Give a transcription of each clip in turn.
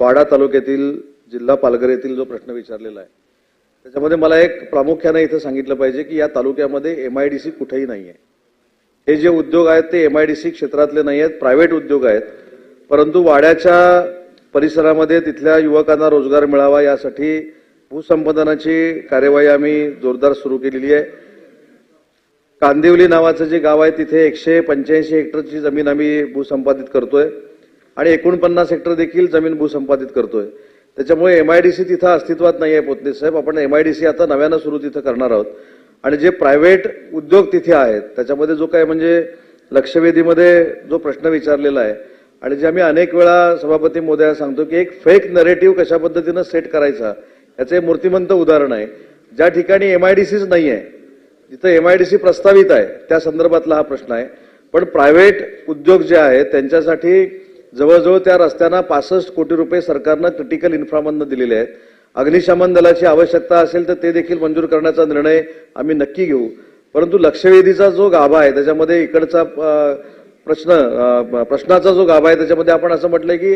वाडा तालुक्यातील जिल्हा पालघर येथील जो प्रश्न विचारलेला आहे त्याच्यामध्ये मला एक प्रामुख्याने इथं सांगितलं पाहिजे की या तालुक्यामध्ये एम आय डी सी कुठेही नाही आहे हे जे उद्योग आहेत ते एम आय डी सी क्षेत्रातले नाही आहेत प्रायव्हेट उद्योग आहेत. परंतु वाड्याच्या परिसरामध्ये तिथल्या युवकांना रोजगार मिळावा यासाठी भूसंपादनाची कार्यवाही आम्ही जोरदार सुरू केलेली आहे. कांदिवली नावाचं जे गाव आहे तिथे एकशे पंच्याऐंशी हेक्टरची जमीन आम्ही भूसंपादित करतोय. आणि एकोणपन्नास हेक्टर देखील जमीन भूसंपादित करतोय. त्याच्यामुळे एम आय डी सी तिथं अस्तित्वात नाही आहे पोतनीस साहेब. आपण एम आय डी सी आता नव्यानं सुरू तिथं करणार आहोत. आणि जे प्रायव्हेट उद्योग तिथे आहेत त्याच्यामध्ये जो काय म्हणजे लक्षवेधीमध्ये जो प्रश्न विचारलेला आहे आणि जे आम्ही अनेक वेळा सभापती मोदया सांगतो की एक फेक नरेटिव्ह कशा पद्धतीनं सेट करायचा याचं हे मूर्तिमंत उदाहरण आहे. ज्या ठिकाणी एम आय डी सीच नाही आहे जिथं एम आय डी सी प्रस्तावित आहे त्या संदर्भातला हा प्रश्न आहे. पण प्रायव्हेट उद्योग जे आहेत त्यांच्यासाठी जवळजवळ त्या रस्त्यांना पासष्ट कोटी रुपये सरकारनं क्रिटिकल इन्फ्रामधनं दिलेले आहेत. अग्निशमन दलाची आवश्यकता असेल तर ते देखील मंजूर करण्याचा निर्णय आम्ही नक्की घेऊ. परंतु लक्षवेधीचा जो गाभा आहे त्याच्यामध्ये इकडचा प्रश्न प्रश्नाचा जो गाभा आहे त्याच्यामध्ये आपण असं म्हटलंय की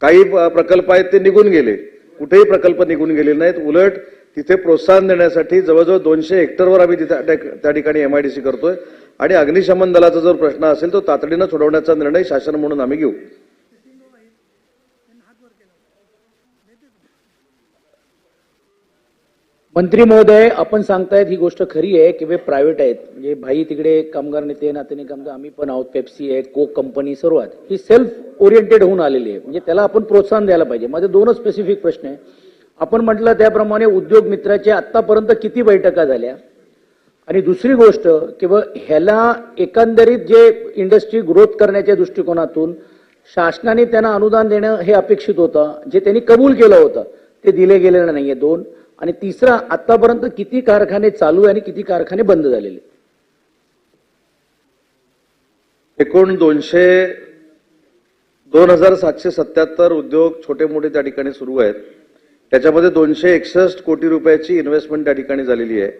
काही प्रकल्प आहेत ते निघून गेले. कुठेही प्रकल्प निघून गेले नाहीत. उलट तिथे प्रोत्साहन देण्यासाठी जवळजवळ दोनशे हेक्टरवर आम्ही तिथे त्या- त्या ठिकाणी एमआयडीसी करतोय. आणि अग्निशमन दलाचा जर प्रश्न असेल तो तातडीनं सोडवण्याचा निर्णय शासन म्हणून आम्ही घेऊ. मंत्री महोदय आपण सांगतायत ही गोष्ट खरी आहे की वे प्रायव्हेट आहेत. म्हणजे भाई तिकडे कामगार नेते नातेने कामगार आम्ही पण आहोत पेप्सी आहे कोक कंपनी सर्व आहेत. ही सेल्फ ओरिएंटेड होऊन आलेली आहे. म्हणजे त्याला आपण प्रोत्साहन द्यायला पाहिजे. माझे दोनच स्पेसिफिक प्रश्न आहे. आपण म्हटलं त्याप्रमाणे उद्योग मित्राच्या आत्तापर्यंत किती बैठका झाल्या? आणि दुसरी गोष्ट की ब ह्याला एकंदरीत जे इंडस्ट्री ग्रोथ करण्याच्या दृष्टिकोनातून शासनाने त्यांना अनुदान देणं हे अपेक्षित होतं. जे त्यांनी कबूल केलं होतं. ते दिले गेलेलं नाही आहे दोन आणि तिसरा आतापर्यंत किती कारखाने चालू आहे आणि किती कारखाने बंद झालेले? एकूण दोनशे दोन हजार सातशे सत्याहत्तर उद्योग छोटे मोठे त्या ठिकाणी सुरू आहेत. त्याच्यामध्ये दोनशे एकसष्ट कोटी रुपयाची इन्व्हेस्टमेंट त्या ठिकाणी झालेली आहे.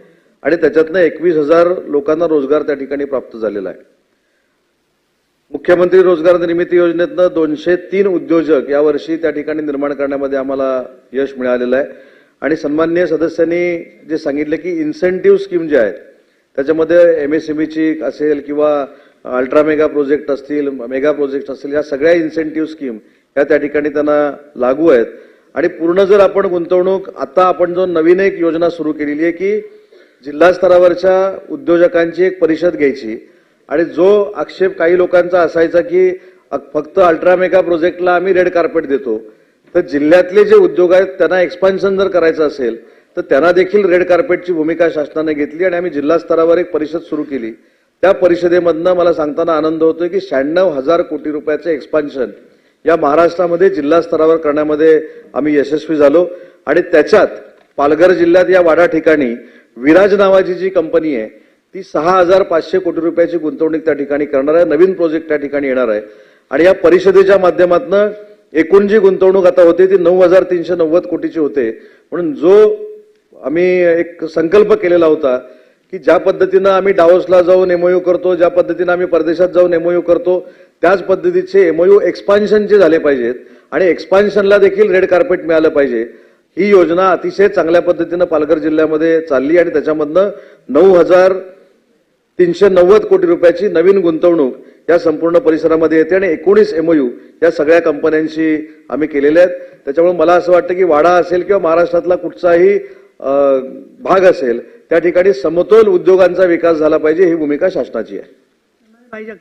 आणि त्याच्यातनं एकवीस हजार लोकांना रोजगार त्या ठिकाणी प्राप्त झालेला आहे. मुख्यमंत्री रोजगार निर्मिती योजनेतनं दोनशे तीन उद्योजक यावर्षी त्या ठिकाणी निर्माण करण्यामध्ये आम्हाला यश मिळालेलं आहे. आणि सन्माननीय सदस्यांनी जे सांगितले की इन्सेंटिव्ह स्कीम जे आहेत त्याच्यामध्ये एम एस एम ईची असेल किंवा अल्ट्रा मेगा प्रोजेक्ट असतील मेगा प्रोजेक्ट असतील या सगळ्या इन्सेंटिव्ह स्कीम या त्या ठिकाणी त्यांना लागू आहेत. आणि पूर्ण जर आपण गुंतवणूक आता आपण जो नवीन एक योजना सुरू केलेली आहे की जिल्हा स्तरावरच्या उद्योजकांची एक परिषद घ्यायची आणि जो आक्षेप काही लोकांचा असायचा की फक्त अल्ट्रा मेगा प्रोजेक्टला आम्ही रेड कार्पेट देतो. तर जिल्ह्यातले जे उद्योग आहेत त्यांना एक्सपान्शन जर करायचं असेल तर त्यांना देखील रेड कार्पेटची भूमिका शासनाने घेतली आणि आम्ही जिल्हा स्तरावर एक परिषद सुरू केली. त्या परिषदेमधनं मला सांगताना आनंद होतोय की शहाण्णव हजार कोटी रुपयाचे एक्सपान्शन या महाराष्ट्रामध्ये जिल्हा स्तरावर करण्यामध्ये आम्ही यशस्वी झालो. आणि त्याच्यात पालघर जिल्ह्यात या वाडा ठिकाणी विराज नावाची जी कंपनी आहे ती सहा हजार पाचशे कोटी रुपयाची गुंतवणूक त्या ठिकाणी करणार आहे. नवीन प्रोजेक्ट त्या ठिकाणी येणार आहे. आणि या परिषदेच्या माध्यमातून एकूण जी गुंतवणूक आता होते ती नऊ हजार तीनशे नव्वद कोटीची होते. म्हणून जो आम्ही एक संकल्प केलेला होता की ज्या पद्धतीनं आम्ही डावोसला जाऊन एमओयू करतो ज्या पद्धतीनं आम्ही परदेशात जाऊन एमओयू करतो त्याच पद्धतीचे एमओयू एक्सपान्शनचे झाले पाहिजेत आणि एक्सपान्शनला देखील रेड कार्पेट मिळालं पाहिजे. ही योजना अतिशय चांगल्या पद्धतीनं पालघर जिल्ह्यामध्ये चालली आणि त्याच्यामधनं नऊ हजार तीनशे नव्वद कोटी रुपयाची नवीन गुंतवणूक या संपूर्ण परिसरामध्ये येते आणि एकोणीस एमओयू या सगळ्या कंपन्यांशी आम्ही केलेल्या आहेत. त्याच्यामुळे मला असं वाटतं की वाडा असेल किंवा महाराष्ट्रातला कुठचाही भाग असेल त्या ठिकाणी समतोल उद्योगांचा विकास झाला पाहिजे ही भूमिका शासनाची आहे. पाहिजे